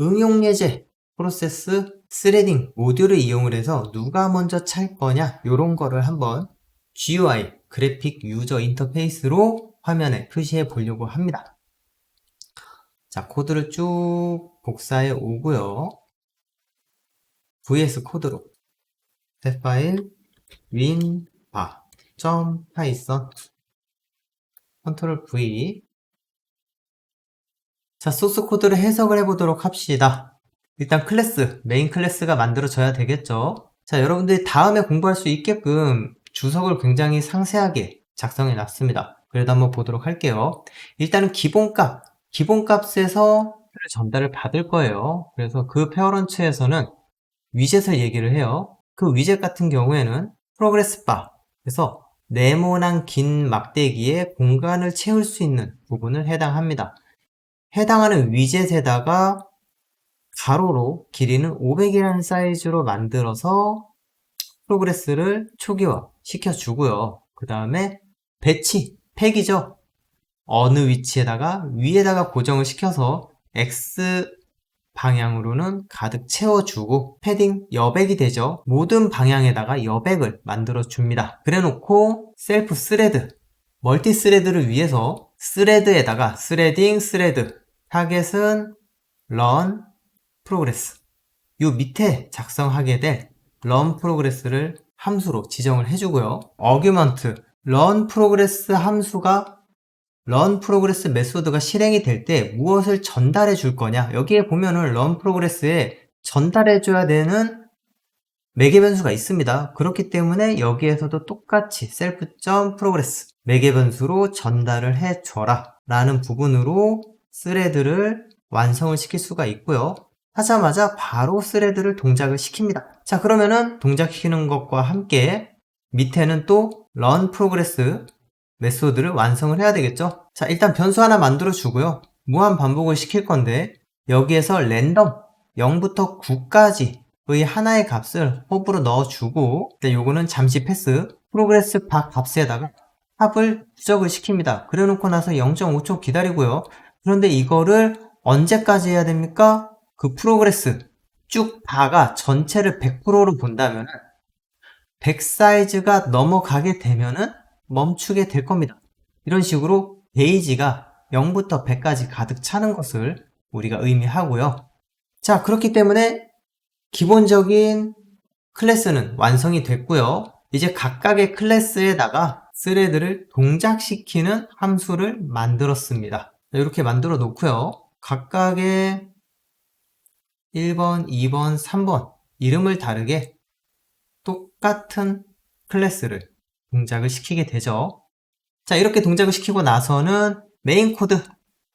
응용 예제, 프로세스, 스레딩, 모듈을 이용을 해서 누가 먼저 찰 거냐 요런 거를 한번 GUI, 그래픽 유저 인터페이스로 화면에 표시해 보려고 합니다. 자, 코드를 쭉 복사해 오고요. VS 코드로 새 파일 win바 python 컨트롤 V 자, 소스 코드를 해석을 해보도록 합시다. 일단 클래스, 메인 클래스가 만들어져야 되겠죠. 자, 여러분들이 다음에 공부할 수 있게끔 주석을 굉장히 상세하게 작성해 놨습니다. 그래도 한번 보도록 할게요. 일단은 기본값, 기본값에서 전달을 받을 거예요. 그래서 그 페어런츠에서는 위젯을 얘기를 해요. 그 위젯 같은 경우에는 프로그레스 바, 그래서 네모난 긴 막대기에 공간을 채울 수 있는 부분을 해당합니다. 해당하는 위젯에다가 가로로 길이는 500이라는 사이즈로 만들어서 프로그레스를 초기화 시켜주고요. 그 다음에 배치, 팩이죠. 어느 위치에다가 위에다가 고정을 시켜서 X 방향으로는 가득 채워주고 패딩 여백이 되죠. 모든 방향에다가 여백을 만들어 줍니다. 그래 놓고 셀프 스레드, 멀티 스레드를 위해서 스레드에다가 스레딩 스레드 타겟은 run progress 요 밑에 작성하게 될 run progress를 함수로 지정을 해주고요. argument run progress 함수가 run progress 메소드가 실행이 될 때 무엇을 전달해 줄 거냐 여기에 보면은 run progress에 전달해 줘야 되는 매개 변수가 있습니다. 그렇기 때문에 여기에서도 똑같이 self.progress 매개 변수로 전달을 해 줘라 라는 부분으로 스레드를 완성을 시킬 수가 있고요. 하자마자 바로 스레드를 동작을 시킵니다. 자 그러면은 동작시키는 것과 함께 밑에는 또 run progress 메소드를 완성을 해야 되겠죠. 자 일단 변수 하나 만들어 주고요. 무한 반복을 시킬 건데 여기에서 랜덤 0부터 9까지의 하나의 값을 홉으로 넣어 주고 요거는 잠시 패스 프로그레스 바 값에다가 합을 추적을 시킵니다. 그래 놓고 나서 0.5초 기다리고요. 그런데 이거를 언제까지 해야 됩니까? 그 프로그레스 쭉 바가 전체를 100%로 본다면 100 사이즈가 넘어가게 되면은 멈추게 될 겁니다. 이런 식으로 게이지가 0부터 100까지 가득 차는 것을 우리가 의미하고요. 자, 그렇기 때문에 기본적인 클래스는 완성이 됐고요. 이제 각각의 클래스에다가 스레드를 동작시키는 함수를 만들었습니다. 이렇게 만들어 놓고요. 각각의 1번, 2번, 3번 이름을 다르게 똑같은 클래스를 동작을 시키게 되죠. 자, 이렇게 동작을 시키고 나서는 메인 코드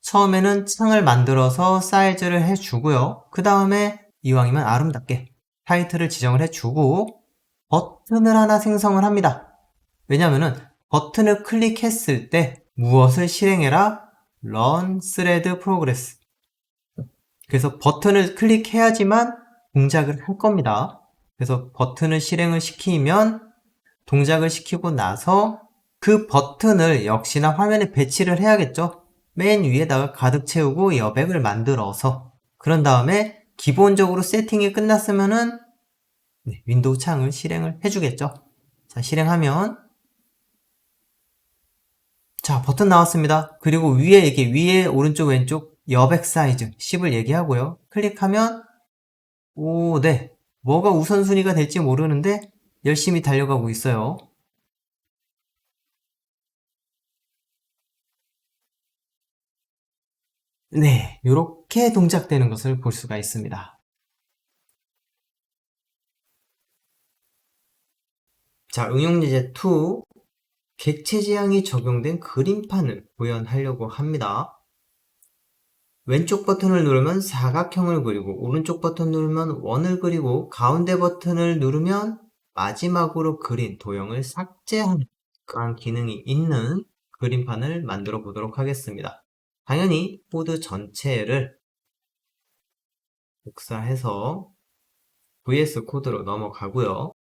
처음에는 창을 만들어서 사이즈를 해주고요. 그 다음에 이왕이면 아름답게 타이틀을 지정을 해주고 버튼을 하나 생성을 합니다. 왜냐면은 버튼을 클릭했을 때 무엇을 실행해라? Run thread progress. 그래서 버튼을 클릭해야지만 동작을 할 겁니다. 그래서 버튼을 실행을 시키면 동작을 시키고 나서 그 버튼을 역시나 화면에 배치를 해야겠죠. 맨 위에다가 가득 채우고 여백을 만들어서 그런 다음에 기본적으로 세팅이 끝났으면은 네, 윈도우 창을 실행을 해주겠죠. 자, 실행하면 자, 버튼 나왔습니다. 그리고 위에 이게 위에 오른쪽 왼쪽 여백 사이즈 10을 얘기하고요. 클릭하면 오, 네. 뭐가 우선순위가 될지 모르는데 열심히 달려가고 있어요. 네, 이렇게 동작되는 것을 볼 수가 있습니다. 자, 응용예제 2 객체 지향이 적용된 그림판을 구현하려고 합니다. 왼쪽 버튼을 누르면 사각형을 그리고 오른쪽 버튼 누르면 원을 그리고 가운데 버튼을 누르면 마지막으로 그린 도형을 삭제하는 그런 기능이 있는 그림판을 만들어 보도록 하겠습니다. 당연히 코드 전체를 복사해서 VS 코드로 넘어가고요.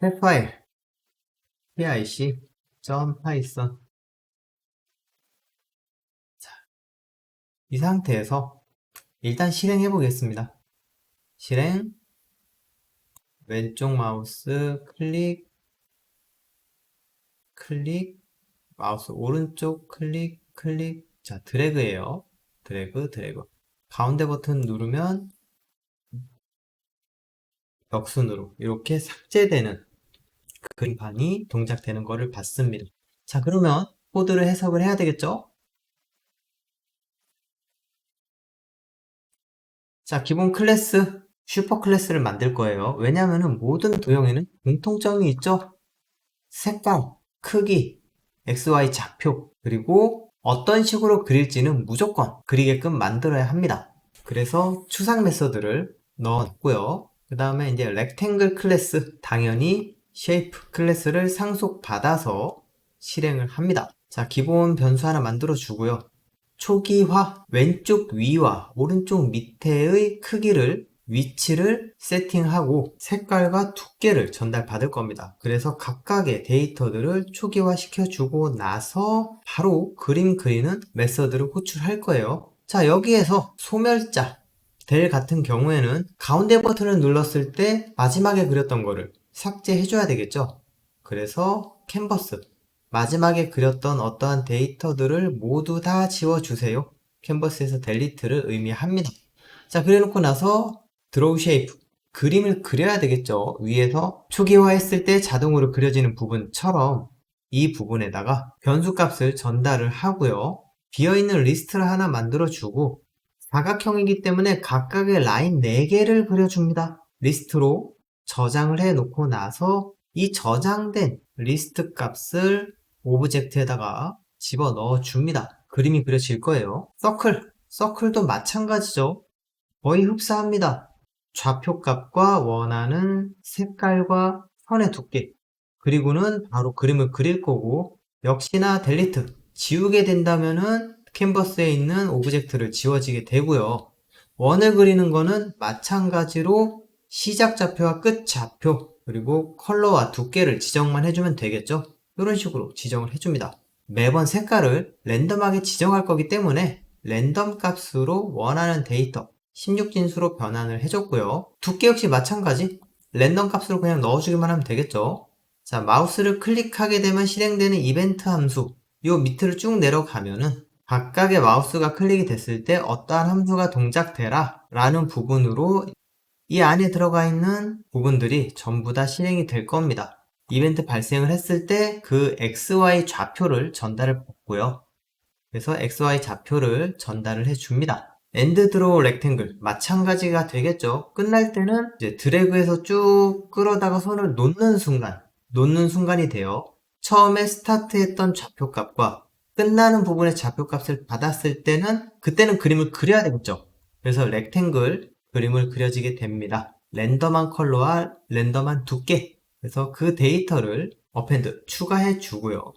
탭 파일 pic.python 자, 이 상태에서 일단 실행해 보겠습니다. 실행, 왼쪽 마우스 클릭, 클릭, 마우스 오른쪽 클릭, 클릭, 자, 드래그예요. 드래그, 드래그. 가운데 버튼 누르면 역순으로 이렇게 삭제되는 그림판이 동작되는 것을 봤습니다. 자, 그러면 코드를 해석을 해야 되겠죠? 자, 기본 클래스, 슈퍼 클래스를 만들 거예요. 왜냐하면 모든 도형에는 공통점이 있죠? 색깔, 크기, XY 좌표, 그리고 어떤 식으로 그릴지는 무조건 그리게끔 만들어야 합니다. 그래서 추상 메서드를 넣었고요. 그 다음에 이제 렉탱글 클래스, 당연히 쉐이프 클래스를 상속받아서 실행을 합니다. 자, 기본 변수 하나 만들어 주고요. 초기화 왼쪽 위와 오른쪽 밑에의 크기를 위치를 세팅하고 색깔과 두께를 전달받을 겁니다. 그래서 각각의 데이터들을 초기화 시켜주고 나서 바로 그림 그리는 메서드를 호출할 거예요. 자, 여기에서 소멸자 델 같은 경우에는 가운데 버튼을 눌렀을 때 마지막에 그렸던 거를 삭제해줘야 되겠죠. 그래서 캔버스 마지막에 그렸던 어떠한 데이터들을 모두 다 지워주세요. 캔버스에서 델리트를 의미합니다. 자, 그래놓고 나서 드로우 쉐이프. 그림을 그려야 되겠죠. 위에서 초기화했을 때 자동으로 그려지는 부분처럼 이 부분에다가 변수 값을 전달을 하고요. 비어있는 리스트를 하나 만들어주고 사각형이기 때문에 각각의 라인 4개를 그려줍니다. 리스트로 저장을 해 놓고 나서 이 저장된 리스트 값을 오브젝트에다가 집어 넣어 줍니다. 그림이 그려질 거예요. 서클, 서클도 마찬가지죠. 거의 흡사합니다. 좌표 값과 원하는 색깔과 선의 두께, 그리고는 바로 그림을 그릴 거고, 역시나 델리트, 지우게 된다면은 캔버스에 있는 오브젝트를 지워지게 되고요. 원을 그리는 거는 마찬가지로 시작 좌표와 끝 좌표, 그리고 컬러와 두께를 지정만 해주면 되겠죠. 이런 식으로 지정을 해줍니다. 매번 색깔을 랜덤하게 지정할 거기 때문에 랜덤 값으로 원하는 데이터 16진수로 변환을 해줬고요. 두께 역시 마찬가지 랜덤 값으로 그냥 넣어주기만 하면 되겠죠. 자 마우스를 클릭하게 되면 실행되는 이벤트 함수 요 밑으로 쭉 내려가면은 각각의 마우스가 클릭이 됐을 때 어떠한 함수가 동작되라 라는 부분으로 이 안에 들어가 있는 부분들이 전부 다 실행이 될 겁니다. 이벤트 발생을 했을 때 그 XY 좌표를 전달을 받고요. 그래서 XY 좌표를 전달을 해줍니다. 엔드 드로우 렉탱글 마찬가지가 되겠죠. 끝날 때는 이제 드래그해서 쭉 끌어다가 손을 놓는 순간 놓는 순간이 돼요. 처음에 스타트했던 좌표값과 끝나는 부분의 좌표값을 받았을 때는 그때는 그림을 그려야 되겠죠. 그래서 렉탱글 그림을 그려지게 됩니다. 랜덤한 컬러와 랜덤한 두께 그래서 그 데이터를 어펜드 추가해 주고요.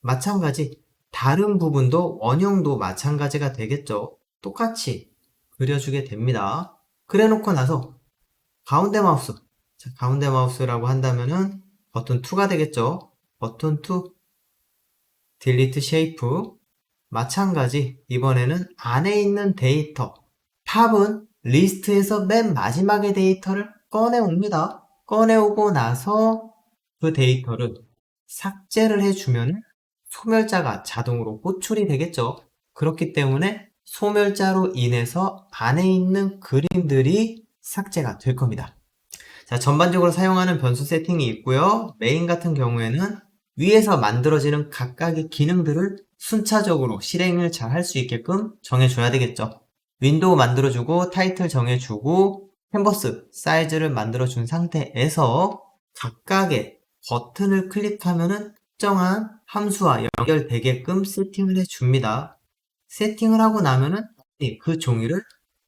마찬가지 다른 부분도 원형도 마찬가지가 되겠죠. 똑같이 그려주게 됩니다. 그래 놓고 나서 가운데 마우스 자, 가운데 마우스라고 한다면은 버튼 2가 되겠죠. 버튼 2 딜리트 쉐이프 마찬가지 이번에는 안에 있는 데이터 팝은 리스트에서 맨 마지막에 데이터를 꺼내 옵니다. 꺼내오고 나서 그 데이터를 삭제를 해주면 소멸자가 자동으로 호출이 되겠죠. 그렇기 때문에 소멸자로 인해서 안에 있는 그림들이 삭제가 될 겁니다. 자, 전반적으로 사용하는 변수 세팅이 있고요. 메인 같은 경우에는 위에서 만들어지는 각각의 기능들을 순차적으로 실행을 잘 할 수 있게끔 정해줘야 되겠죠. 윈도우 만들어주고 타이틀 정해주고 캔버스 사이즈를 만들어 준 상태에서 각각의 버튼을 클릭하면 특정한 함수와 연결되게끔 세팅을 해줍니다. 세팅을 하고 나면은 그 종이를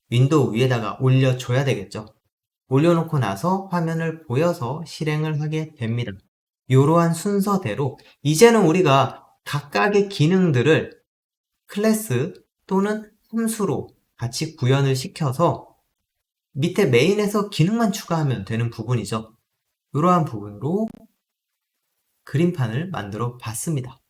윈도우 위에다가 올려줘야 되겠죠. 올려놓고 나서 화면을 보여서 실행을 하게 됩니다. 이러한 순서대로 이제는 우리가 각각의 기능들을 클래스 또는 함수로 같이 구현을 시켜서 밑에 메인에서 기능만 추가하면 되는 부분이죠. 이러한 부분으로 그림판을 만들어 봤습니다.